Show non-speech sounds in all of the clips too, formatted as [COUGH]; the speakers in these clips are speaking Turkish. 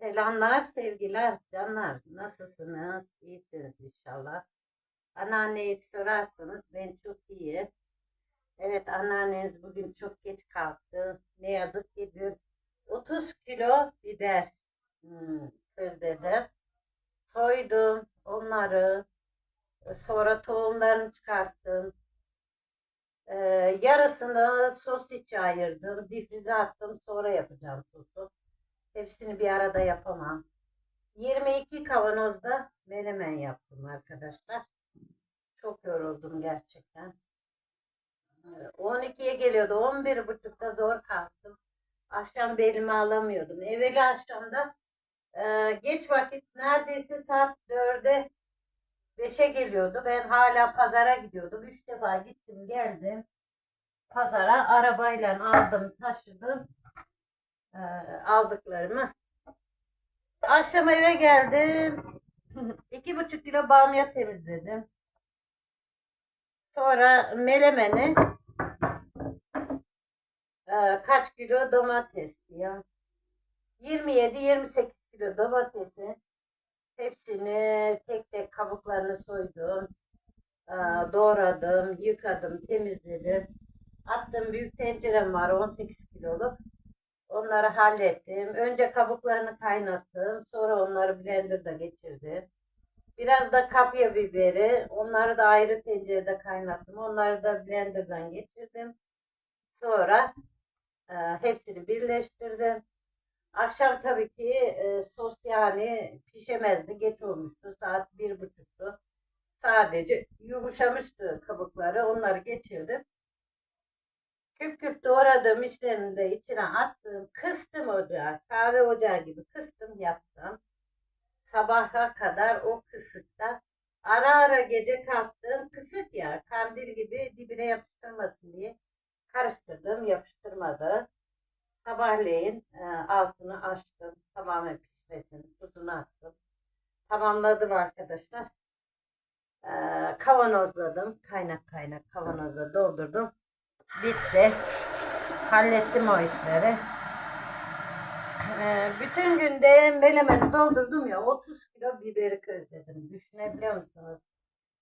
Selamlar, sevgiler, canlar. Nasılsınız? İyisiniz inşallah. Anneanneyi sorarsanız ben çok iyi. Evet, anneanneniz bugün çok geç kalktı. Ne yazık ki dün 30 kilo biber hmm. Soydum onları. Sonra tohumlarını çıkarttım. Ee, yarısını sos içi ayırdım. Difrize attım. Sonra yapacağım sosu. Hepsini bir arada yapamam. 22 kavanozda menemen yaptım arkadaşlar. Çok yoruldum gerçekten. Ee, 12'ye geliyordu. 11.30'da zor kalktım. Akşam belimi alamıyordum. Evveli akşamda e, geç vakit neredeyse saat 4'e 5'e geliyordu. Ben hala pazara gidiyordum. 3 defa gittim geldim. Pazara arabayla aldım taşıdım e, aldıklarımı. Akşam eve geldim. [LAUGHS] iki buçuk kilo bamya temizledim. Sonra melemeni e, kaç kilo domates ya. 27-28 kilo domatesi hepsini tek tek kabuklarını soydum. E, doğradım, yıkadım, temizledim. Attım büyük tencerem var 18 kiloluk. Onları hallettim. Önce kabuklarını kaynattım. Sonra onları blenderda geçirdim. Biraz da kapya biberi. Onları da ayrı tencerede kaynattım. Onları da blenderdan geçirdim. Sonra e, hepsini birleştirdim. Akşam tabii ki e, sos yani pişemezdi. Geç olmuştu. Saat bir buçuktu. Sadece yumuşamıştı kabukları. Onları geçirdim. Küp küp doğradığım işlerini de içine attım. Kıstım ocağı. Kahve ocağı gibi kıstım yaptım. Sabaha kadar o kısıkta. Ara ara gece kalktım. Kısık ya. Kandil gibi dibine yapıştırmasın diye. Karıştırdım. Yapıştırmadı. Sabahleyin e, altını açtım. Tamamen pişmesini. Tuzunu attım. Tamamladım arkadaşlar. E, kavanozladım. Kaynak kaynak kavanoza doldurdum. Bitti. Hallettim o işleri. Ee, bütün günde melemeni doldurdum ya 30 kilo biberi közledim. Düşünebiliyor musunuz?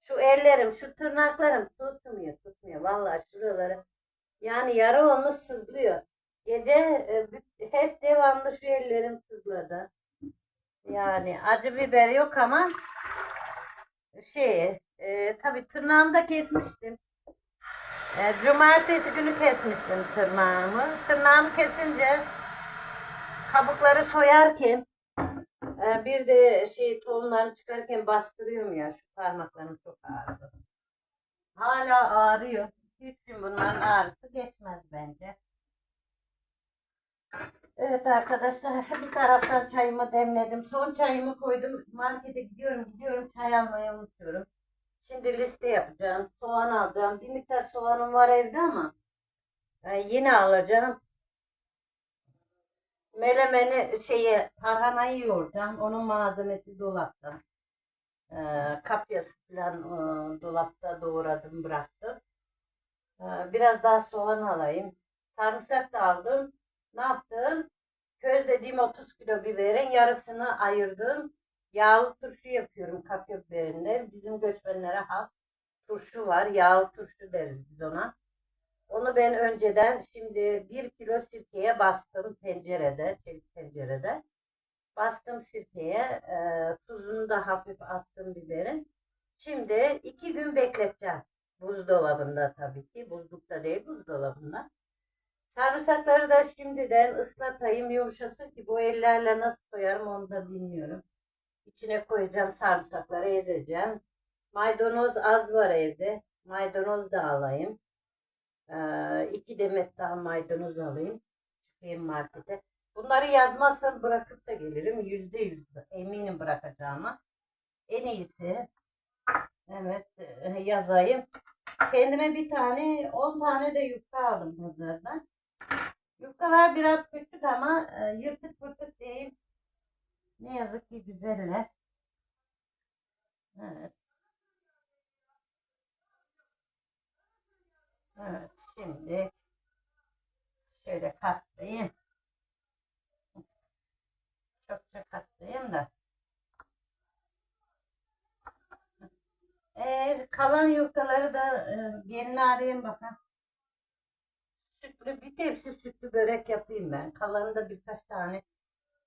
Şu ellerim, şu tırnaklarım tutmuyor, tutmuyor. Vallahi şuraları yani yarı olmuş sızlıyor. Gece e, hep devamlı şu ellerim sızladı. Yani acı biber yok ama şey, e, tabii tırnağımı da kesmiştim. E, cumartesi günü kesmiştim tırnağımı. Tırnağımı kesince kabukları soyarken e, bir de şey tohumlarını çıkarken bastırıyorum ya şu parmaklarım çok ağrıdı. Hala ağrıyor. Üç gün bunların ağrısı geçmez bence. Evet arkadaşlar bir taraftan çayımı demledim. Son çayımı koydum. Markete gidiyorum gidiyorum çay almayı unutuyorum. Şimdi liste yapacağım. Soğan alacağım. Bir miktar soğanım var evde ama e, yine alacağım. Melemeni şeye tarhanayı yoğuracağım. Onun malzemesi dolapta. E, kapyası falan e, dolapta doğradım bıraktım. E, biraz daha soğan alayım. Sarımsak da aldım. Ne yaptım? Közlediğim 30 kilo biberin yarısını ayırdım. Yağlı turşu yapıyorum kapya biberinde. Bizim göçmenlere has turşu var. Yağlı turşu deriz biz ona. Onu ben önceden şimdi bir kilo sirkeye bastım tencerede, çelik tencerede. Bastım sirkeye, e, tuzunu da hafif attım biberin. Şimdi iki gün bekleteceğim. Buzdolabında tabii ki. Buzlukta değil, buzdolabında. Sarımsakları da şimdiden ıslatayım yumuşasın ki bu ellerle nasıl koyarım onu da bilmiyorum. İçine koyacağım sarımsakları ezeceğim. Maydanoz az var evde. Maydanoz da alayım. Ee, iki demet daha maydanoz alayım. Çıkayım markete. Bunları yazmazsam bırakıp da gelirim. Yüzde yüz eminim bırakacağıma. En iyisi evet e, yazayım. Kendime bir tane 10 tane de yufka aldım pazardan. Yufkalar biraz küçük ama e, yırtık pırtık değil. Ne yazık ki güzeller. Evet. Evet şimdi şöyle katlayayım. Çokça katlayayım da. Ee, kalan yufkaları da e, gelin arayayım bakın. Sütlü bir tepsi sütlü börek yapayım ben. Kalanı da birkaç tane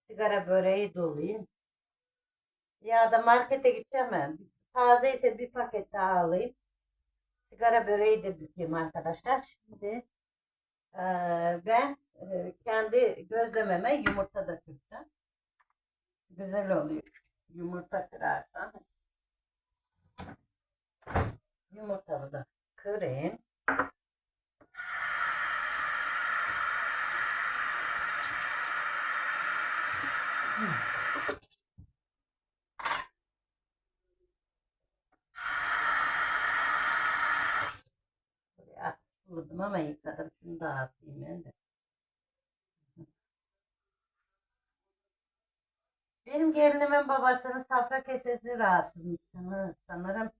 sigara böreği dolayayım. Ya da markete gideceğim. Taze ise bir paket daha alayım. Sigara böreği de bükeyim arkadaşlar. Şimdi e, ben e, kendi gözlememe yumurta da kıracağım. Güzel oluyor. Yumurta kırarsan. Yumurtamı da kırayım. Buraya atladım ama yıkadım. Şunu da atayım ben de. Benim gelinimin babasının safra kesesi rahatsızmış. sanı- Sanırım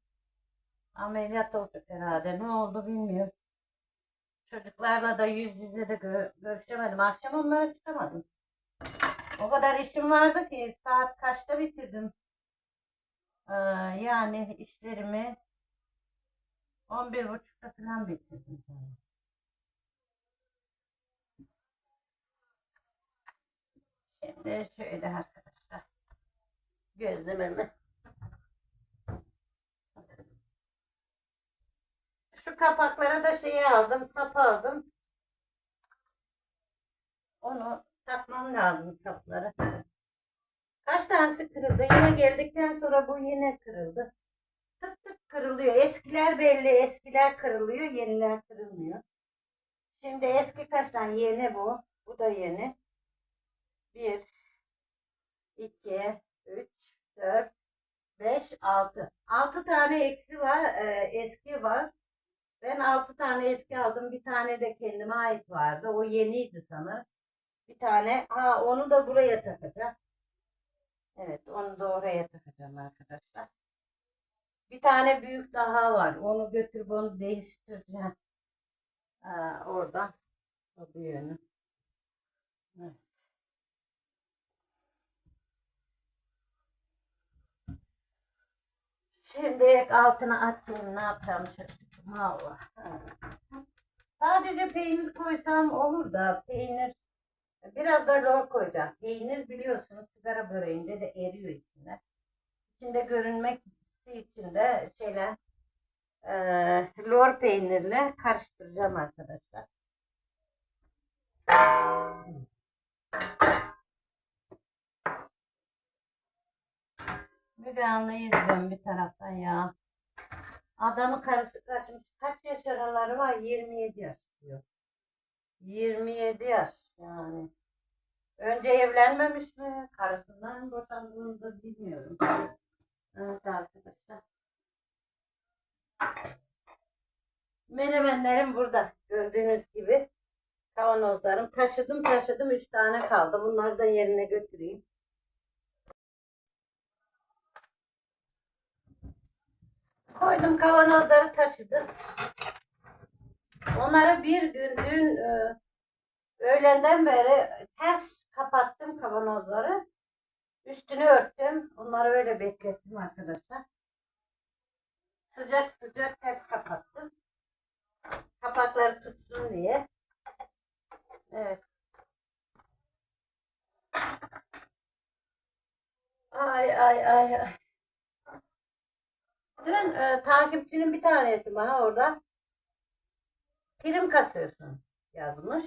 ameliyat olacak herhalde. Ne oldu bilmiyorum. Çocuklarla da yüz yüze de gö- görüşemedim. Akşam onlara çıkamadım. O kadar işim vardı ki saat kaçta bitirdim. Ee, yani işlerimi 11 buçukta falan bitirdim. Şimdi şöyle arkadaşlar. Gözlememi. Şu kapaklara da şeyi aldım, sap aldım. Onu takmam lazım sapları. Kaç tanesi kırıldı? Yine geldikten sonra bu yine kırıldı. Tık tık kırılıyor. Eskiler belli, eskiler kırılıyor, yeniler kırılmıyor. Şimdi eski kaç tane? Yeni bu. Bu da yeni. Bir, iki, üç, dört, beş, altı. Altı tane eksi var, e, eski var. Ben altı tane eski aldım. Bir tane de kendime ait vardı. O yeniydi sanırım. Bir tane. Ha onu da buraya takacağım. Evet onu da oraya takacağım arkadaşlar. Bir tane büyük daha var. Onu götürüp onu değiştireceğim. Aa, oradan. O büyüğünü. Evet. Şimdi altını açayım. Ne yapacağım şaşırdım. Allah. Sadece peynir koysam olur da peynir biraz da lor koyacağım. Peynir biliyorsunuz sigara böreğinde de eriyor içinde. İçinde görünmek için de şeyler eee, lor peynirle karıştıracağım arkadaşlar. Müge Anlı izliyorum bir taraftan ya. Adamın karısı kaçmış. Kaç yaş araları var? 27 yaş diyor. 27 yaş yani. Önce evlenmemiş mi? Karısından boşandığını da bilmiyorum. Evet arkadaşlar. Menemenlerim burada. Gördüğünüz gibi. Kavanozlarım. Taşıdım taşıdım. 3 tane kaldı. Bunları da yerine götüreyim. Koydum kavanozları taşıdım. Onları bir gün dün e, öğlenden beri ters kapattım kavanozları. Üstünü örttüm. Onları öyle beklettim arkadaşlar. Sıcak sıcak ters kapattım. Kapakları tutsun diye. Evet. Ay ay ay. Dün e, takipçinin bir tanesi bana orada prim kasıyorsun yazmış.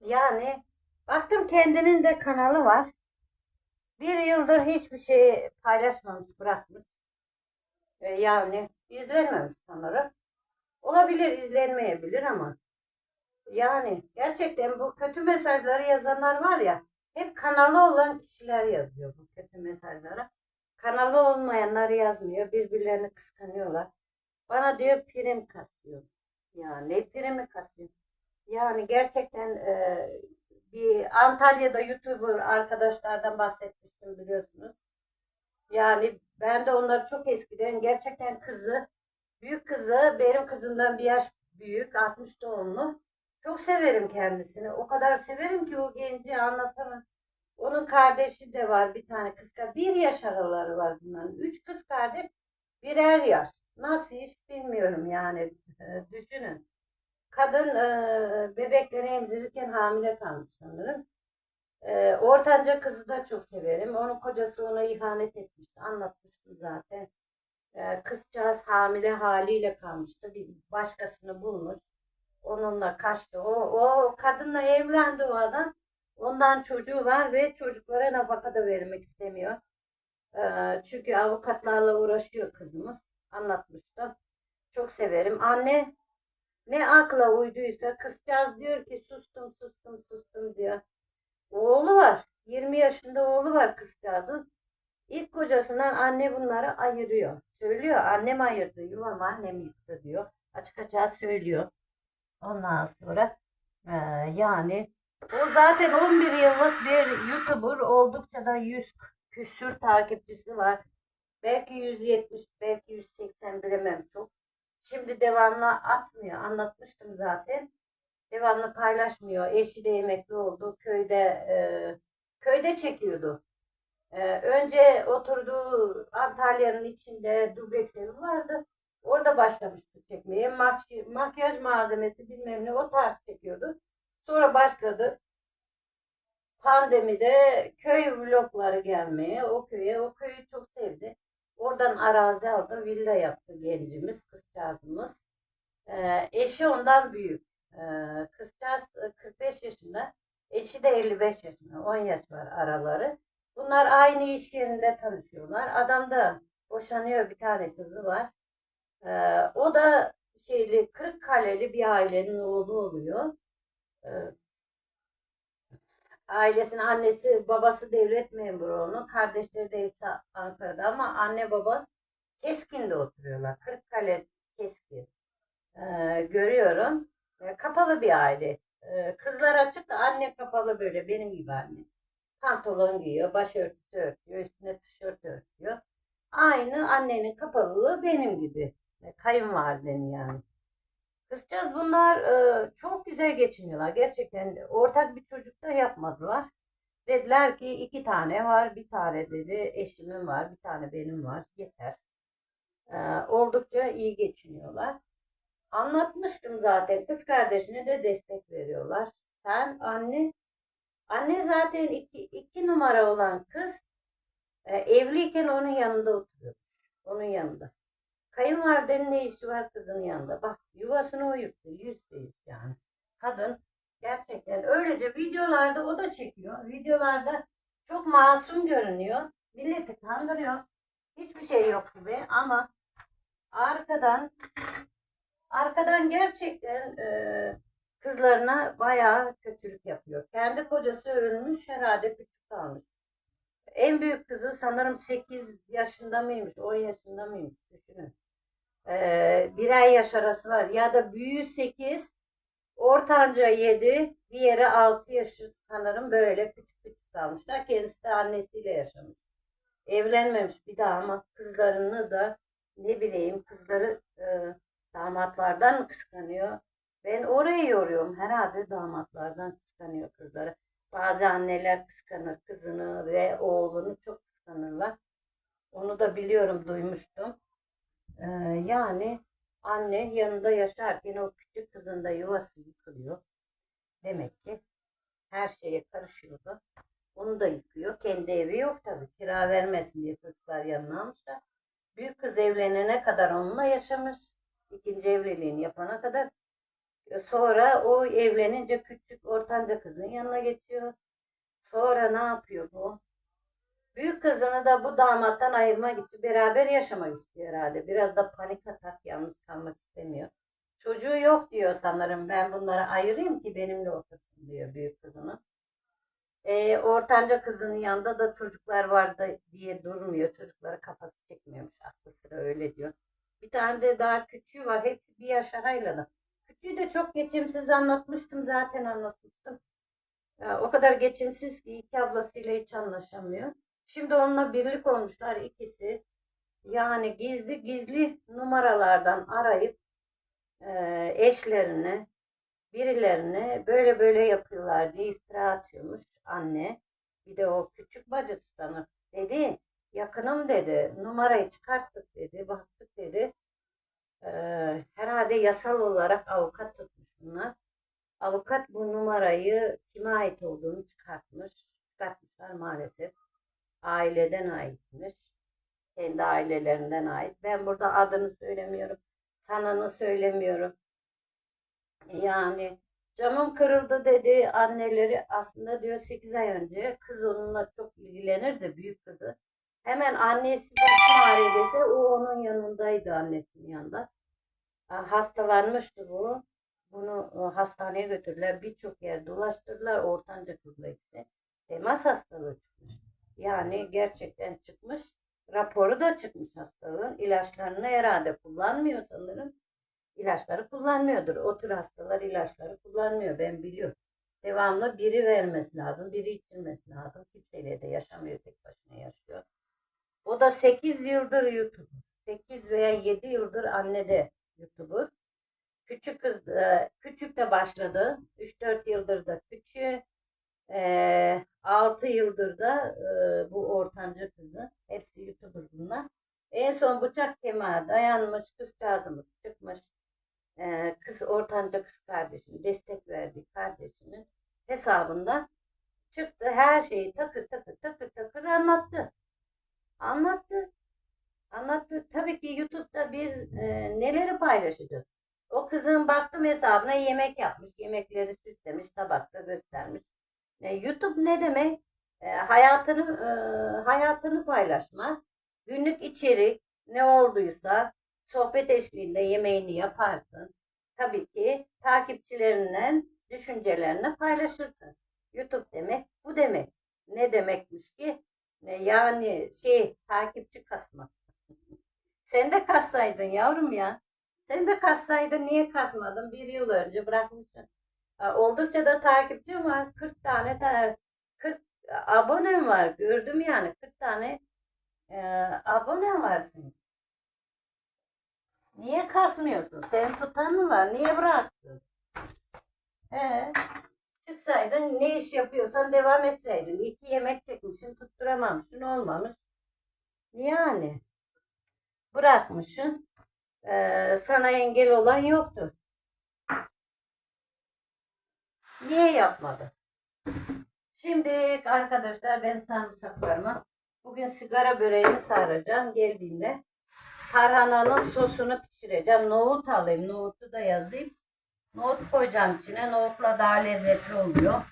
Yani baktım kendinin de kanalı var. Bir yıldır hiçbir şey paylaşmamış, bırakmış. E, yani izlenmemiş sanırım. Olabilir, izlenmeyebilir ama yani gerçekten bu kötü mesajları yazanlar var ya hep kanalı olan kişiler yazıyor bu kötü mesajları. Kanalı olmayanlar yazmıyor. Birbirlerini kıskanıyorlar. Bana diyor prim kasıyor. Ya ne primi kasıyor? Yani gerçekten e, bir Antalya'da YouTuber arkadaşlardan bahsetmiştim biliyorsunuz. Yani ben de onları çok eskiden gerçekten kızı, büyük kızı benim kızımdan bir yaş büyük, 60 doğumlu. Çok severim kendisini. O kadar severim ki o genci anlatamam. Onun kardeşi de var bir tane kız. Bir yaş araları var bunların. Üç kız kardeş birer yaş. nasıl iş bilmiyorum yani. [LAUGHS] Düşünün. Kadın e, bebekleri emzirirken hamile kalmış sanırım. Ee, ortanca kızı da çok severim. Onun kocası ona ihanet etmişti. Anlatmıştım zaten. Ee, kızcağız hamile haliyle kalmıştı. Bir başkasını bulmuş. Onunla kaçtı. O, o kadınla evlendi o adam. Ondan çocuğu var ve çocuklara nafaka da vermek istemiyor. Ee, çünkü avukatlarla uğraşıyor kızımız. Anlatmıştım. Çok severim. Anne ne akla uyduysa kızcağız diyor ki sustum sustum sustum diyor. Oğlu var. 20 yaşında oğlu var kızcağızın. İlk kocasından anne bunları ayırıyor. Söylüyor annem ayırdı yuvam annem yıktı diyor. Açık açığa söylüyor. Ondan sonra e, yani o zaten 11 yıllık bir YouTuber oldukça da 100 küsür takipçisi var. Belki 170 belki 180 bilemem çok. Şimdi devamlı atmıyor. Anlatmıştım zaten. Devamlı paylaşmıyor. Eşi de emekli oldu. Köyde e, köyde çekiyordu. E, önce oturduğu Antalya'nın içinde dubleks evi vardı. Orada başlamıştı çekmeye. Mak- makyaj malzemesi bilmem ne o tarz çekiyordu. Sonra başladı. Pandemide köy vlogları gelmeye, o köye, o köyü çok sevdi. Oradan arazi aldı, villa yaptı gencimiz, kızcağızımız. Eşi ondan büyük. Ee, kızcağız e, 45 yaşında, eşi de 55 yaşında, 10 yaş var araları. Bunlar aynı iş yerinde tanışıyorlar. Adam da boşanıyor, bir tane kızı var. O da şeyli, Kırıkkaleli bir ailenin oğlu oluyor. Ailesinin annesi, babası devlet memuru onun. Kardeşleri de hepsi Ankara'da ama anne baba Keskin'de oturuyorlar. Kırıkkale Keskin. Ee, görüyorum. Ee, kapalı bir aile. Ee, kızlar açık da anne kapalı böyle benim gibi anne. Pantolon giyiyor, başörtüsü örtüyor, üstüne tişört örtüyor. Aynı annenin kapalılığı benim gibi. Ee, Kayınvalidenin yani. Kızcağız bunlar e, çok güzel geçiniyorlar. Gerçekten ortak bir çocuk da yapmadılar. Dediler ki iki tane var, bir tane dedi eşimin var, bir tane benim var. Yeter. E, oldukça iyi geçiniyorlar. Anlatmıştım zaten. Kız kardeşine de destek veriyorlar. Sen anne, anne zaten iki, iki numara olan kız e, evliyken onun yanında oturuyor. Onun yanında. Kayınvalidenin ne işi var kızın yanında? Bak yuvasını o yıktı. Yüzdeyiz yani. Kadın gerçekten öylece videolarda o da çekiyor. Videolarda çok masum görünüyor. Milleti kandırıyor. Hiçbir şey yok gibi ama arkadan arkadan gerçekten e, kızlarına bayağı kötülük yapıyor. Kendi kocası ölmüş herhalde küçük kalmış. En büyük kızı sanırım 8 yaşında mıymış, 10 yaşında mıymış düşünün. Ee, bir ay yaş arası var. Ya da büyüğü 8, ortanca 7, diğeri 6 yaşı sanırım böyle küçük küçük kalmışlar. Kendisi de annesiyle yaşamış. Evlenmemiş bir daha ama kızlarını da ne bileyim kızları e, damatlardan mı kıskanıyor? Ben orayı yoruyorum. Herhalde damatlardan kıskanıyor kızları. Bazı anneler kıskanır kızını ve oğlunu çok kıskanırlar. Onu da biliyorum, duymuştum. Ee, yani anne yanında yaşarken o küçük kızın da yuvası yıkılıyor. Demek ki her şeye karışıyordu. Onu da yıkıyor. Kendi evi yok tabii. Kira vermesin diye çocuklar yanına almışlar. Büyük kız evlenene kadar onunla yaşamış. İkinci evliliğini yapana kadar. Sonra o evlenince küçük ortanca kızın yanına geçiyor. Sonra ne yapıyor bu? Büyük kızını da bu damattan ayırmak için beraber yaşamak istiyor herhalde. Biraz da panik atak yalnız kalmak istemiyor. Çocuğu yok diyor sanırım. Ben bunları ayırayım ki benimle otursun diyor büyük kızını. E, ortanca kızının yanında da çocuklar vardı diye durmuyor. Çocuklara kafası çekmiyormuş. Aklı sıra öyle diyor. Bir tane de daha küçüğü var. Hepsi bir yaş arayla. Küçüğü de çok geçimsiz anlatmıştım. Zaten anlatmıştım. Ya, o kadar geçimsiz ki iki ablasıyla hiç anlaşamıyor. Şimdi onunla birlik olmuşlar ikisi. Yani gizli gizli numaralardan arayıp e, eşlerine, birilerine böyle böyle yapıyorlar diye iftira atıyormuş anne. Bir de o küçük bacısı sanır. Dedi yakınım dedi numarayı çıkarttık dedi baktık dedi. Ee, herhalde yasal olarak avukat tutmuş bunlar. Avukat bu numarayı kime ait olduğunu çıkartmış. Çıkartmışlar maalesef. Aileden aitmiş. Kendi ailelerinden ait. Ben burada adını söylemiyorum. Sanını söylemiyorum. Yani camım kırıldı dedi anneleri aslında diyor 8 ay önce kız onunla çok ilgilenirdi büyük kızı. Hemen annesi başım o onun yanındaydı annesinin yanında. Ha, Hastalanmıştı bu. Bunu e, hastaneye götürdüler. Birçok yer dolaştırdılar. Ortanca kızla ikisi. Temas hastalığı çıkmış. Yani gerçekten çıkmış. Raporu da çıkmış hastalığın. İlaçlarını herhalde kullanmıyor sanırım. İlaçları kullanmıyordur. O tür hastalar ilaçları kullanmıyor. Ben biliyorum. Devamlı biri vermesi lazım. Biri içilmesi lazım. Kimseyle de yaşamıyor. Tek başına yaşıyor. O da 8 yıldır YouTuber. 8 veya 7 yıldır anne de YouTuber. Küçük kız, e, küçük de başladı. 3-4 yıldır da küçüğü. E, 6 yıldır da e, bu ortanca kızı. Hepsi YouTuber bunlar. En son bıçak kemiğe dayanmış kızcağızımız çıkmış. Kız ortanca kız kardeşinin destek verdiği kardeşinin hesabında çıktı. Her şeyi takır takır takır takır anlattı. Anlattı. Anlattı. Tabii ki YouTube'da biz e, neleri paylaşacağız? O kızın baktım hesabına yemek yapmış. Yemekleri süslemiş, tabakta göstermiş. E, YouTube ne demek? E, hayatını e, hayatını paylaşma. Günlük içerik ne olduysa sohbet eşliğinde yemeğini yaparsın. Tabii ki takipçilerinden düşüncelerini paylaşırsın. YouTube demek bu demek. Ne demekmiş ki? E, Yani şey takipçi kasmak. [LAUGHS] Sen de kassaydın yavrum ya. Sen de kassaydın niye kasmadın? Bir yıl önce bırakmışsın. Oldukça da takipçim var. 40 tane ta- 40 abonem var. Gördüm yani 40 tane e, abonem var senin. Niye kasmıyorsun? Senin tutan mı var? Niye bıraktın? He. Çıksaydın ne iş yapıyorsan devam etseydin. İki yemek çekmişsin tutturamamışsın olmamış. Yani bırakmışsın. Ee, sana engel olan yoktu. Niye yapmadı? Şimdi arkadaşlar ben sarımsaklarıma bugün sigara böreğini saracağım geldiğinde. Tarhananın sosunu pişireceğim. Nohut alayım. Nohutu da yazayım. Nohut koyacağım içine. Nohutla daha lezzetli oluyor.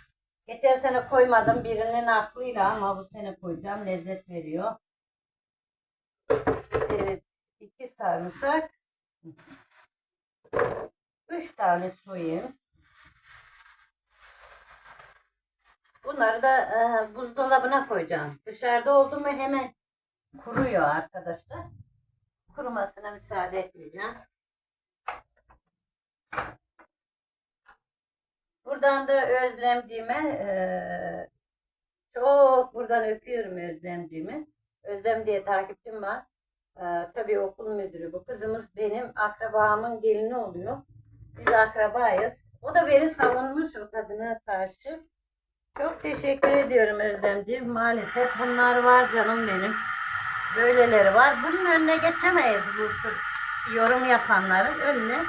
Geçen sene koymadım birinin aklıyla ama bu sene koyacağım. Lezzet veriyor. Evet. iki sarımsak. Üç tane soyayım. Bunları da e, buzdolabına koyacağım. Dışarıda oldu mu hemen kuruyor arkadaşlar. Kurumasına müsaade etmeyeceğim. Buradan da Özlemciğime e, çok buradan öpüyorum Özlemciğimi. Özlem diye takipçim var. E, tabii okul müdürü bu. Kızımız benim akrabamın gelini oluyor. Biz akrabayız. O da beni savunmuş o kadına karşı. Çok teşekkür ediyorum Özlemciğim. Maalesef bunlar var canım benim. Böyleleri var. Bunun önüne geçemeyiz bu tür yorum yapanların önüne.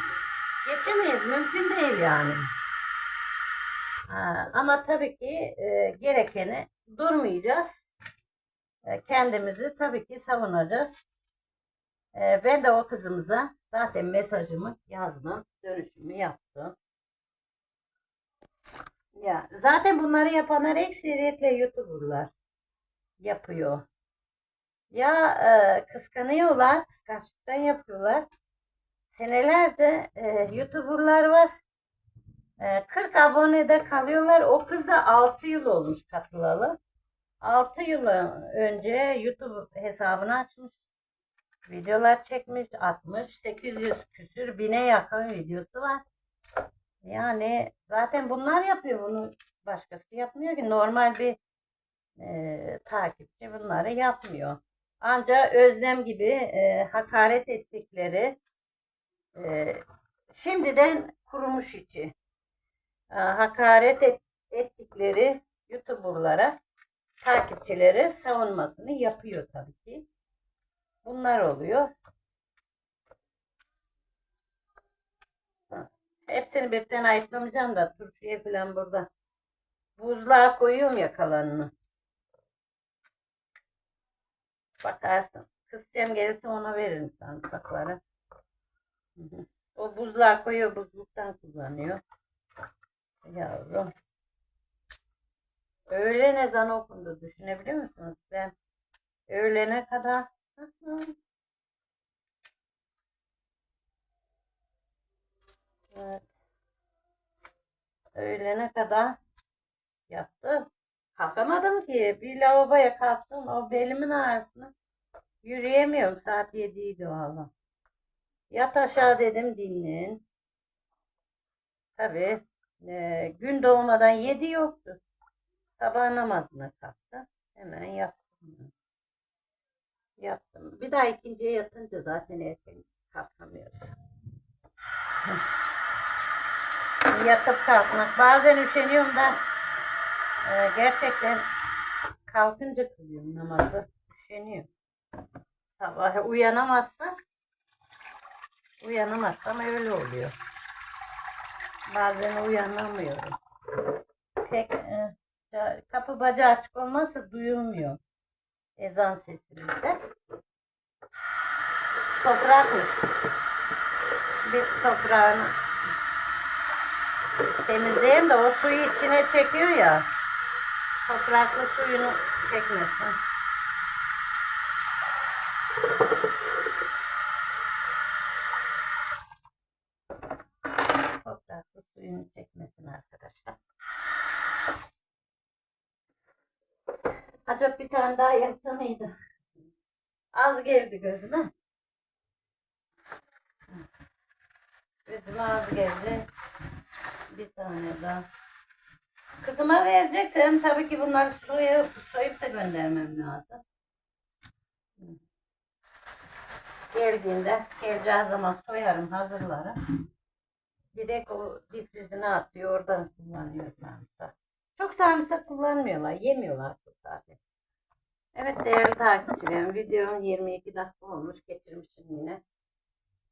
Geçemeyiz. Mümkün değil yani. Ha, ama tabii ki e, gerekeni durmayacağız. E, kendimizi tabii ki savunacağız. E, ben de o kızımıza zaten mesajımı yazdım. Dönüşümü yaptım. Ya zaten bunları yapanlar ekseriyetle YouTuber'lar yapıyor. Ya e, kıskanıyorlar, kıskançlıktan yapıyorlar. Senelerce e, YouTuber'lar var. E, 40 abonede kalıyorlar. O kız da 6 yıl olmuş katılalı. 6 yıl önce YouTube hesabını açmış. Videolar çekmiş, atmış. 800 küsür bine yakın videosu var. Yani zaten bunlar yapıyor bunu. Başkası yapmıyor ki. Normal bir e, takipçi bunları yapmıyor. Ancak Özlem gibi e, hakaret ettikleri e, şimdiden kurumuş içi. E, hakaret et- ettikleri YouTuber'lara takipçileri savunmasını yapıyor tabii ki. Bunlar oluyor. Hepsini birden ayıklamayacağım da turşuya falan burada. Buzluğa koyuyorum ya kalanını. Bakarsın. Kızcağım gelirse ona veririm sarımsakları. O buzluğa koyuyor, buzluktan kullanıyor. Yavrum. Öğlen ezanı okundu düşünebiliyor musunuz? Ben öğlene kadar. Evet. Öğlene kadar yaptım. Kalkamadım ki. Bir lavaboya kalktım. O belimin ağrısını yürüyemiyorum. Saat 7'ydi o hava. Yat aşağı dedim dinlen. Tabii e, gün doğmadan 7 yoktu. Sabah namazına kalktı. Hemen yattım. Yattım. Bir daha ikinciye yatınca zaten erken kalkamıyoruz. Yatıp kalkmak. Bazen üşeniyorum da e, gerçekten kalkınca kılıyorum namazı. Üşeniyorum. Sabah uyanamazsam uyanamazsam öyle oluyor. Bazen uyanamıyorum. Pek e, kapı bacağı açık olmazsa duyulmuyor ezan sesimizde. Toprakmış. Bir toprağını temizleyeyim de o suyu içine çekiyor ya. Topraklı suyunu çekmesin. Topraklı suyunu çekmesin arkadaşlar. Acaba bir tane daha yapsa mıydı? Az geldi gözüme. Gözüme az geldi. Bir tane daha. Kızıma vereceksem tabii ki bunları soyup, soyup da göndermem lazım. Geldiğinde geleceği zaman soyarım, hazırlarım. Direkt o difrizine atıyor, oradan kullanıyor sarımsak. Çok sarımsak kullanmıyorlar, yemiyorlar çok zaten. Evet değerli takipçilerim, videom 22 dakika olmuş, geçirmişim yine.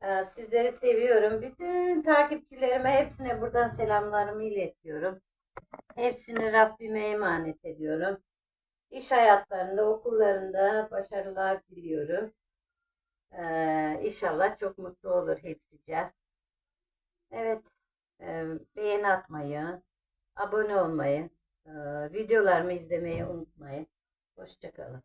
Ee, sizleri seviyorum. Bütün takipçilerime hepsine buradan selamlarımı iletiyorum. Hepsini Rabbime emanet ediyorum. İş hayatlarında, okullarında başarılar diliyorum. Ee, inşallah çok mutlu olur hepsice. Evet, e, beğeni atmayı, abone olmayı, e, videolarımı izlemeyi unutmayın. Hoşçakalın.